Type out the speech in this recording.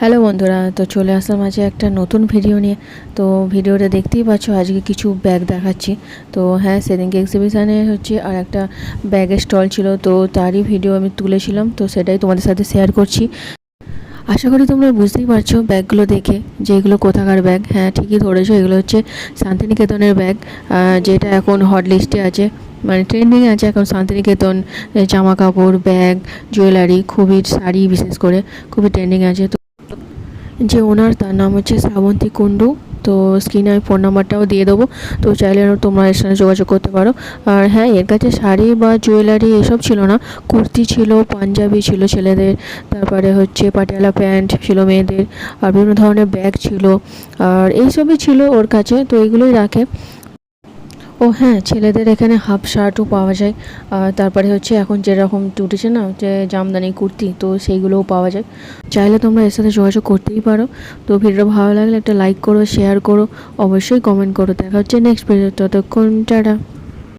Hello বন্ধুরা, তো চলে আসলাম আজকে একটা নতুন ভিডিও নিয়ে। তো ভিডিওটা দেখতেই পাচ্ছ, আজকে কিছু ব্যাগ দেখাচ্ছি। তো হ্যাঁ সেদিনকে এক্সিবিশানে হচ্ছে আর একটা ব্যাগের স্টল ছিল, তো তারই ভিডিও আমি তুলেছিলাম, তো সেটাই তোমাদের সাথে শেয়ার করছি। আশা করি তোমরা বুঝতেই পারছ ব্যাগগুলো দেখে, যে এগুলো কোথাকার ব্যাগ হ্যাঁ ঠিকই ধরেছো, এগুলো হচ্ছে শান্তিনিকেতনের ব্যাগ যেটা এখন হট লিস্টে আছে। মানে ট্রেন্ডিংয়ে আছে এখন শান্তিনিকেতন জামা কাপড় ব্যাগ জুয়েলারি খুবই শাড়ি বিশেষ করে, খুবই ট্রেন্ডিংয়ে আছে। তো যে ওনার, তার নাম হচ্ছে শ্রাবন্তী কুণ্ডু। তো স্ক্রিনে আমি ফোন নাম্বারটাও দিয়ে দেবো। তো চাইলে তোমরা এর সঙ্গে যোগাযোগ করতে পারো। আর হ্যাঁ এর কাছে শাড়ি বা জুয়েলারি এসব ছিল না। কুর্তি ছিল, পাঞ্জাবি ছিল ছেলেদের। তারপরে হচ্ছে পাটিয়ালা প্যান্ট ছিল মেয়েদের। আর বিভিন্ন ধরনের ব্যাগ ছিল। আর এইসবই ছিল ওর কাছে। তো এগুলোই রাখে। ও হ্যাঁ ছেলেদের এখানে হাফ শার্টও পাওয়া যায়। আর তারপরে হচ্ছে এখন যেরকম টুটেছে না, যে জামদানি কুর্তি, তো সেইগুলোও পাওয়া যায়। চাইলে তোমরা এর সাথে যোগাযোগ করতেই পারো। তো ভিডিওটা ভালো লাগলে একটা লাইক করো শেয়ার করো, অবশ্যই কমেন্ট করো। দেখা হচ্ছে নেক্সট ভিডিও ততক্ষণ, টাটা।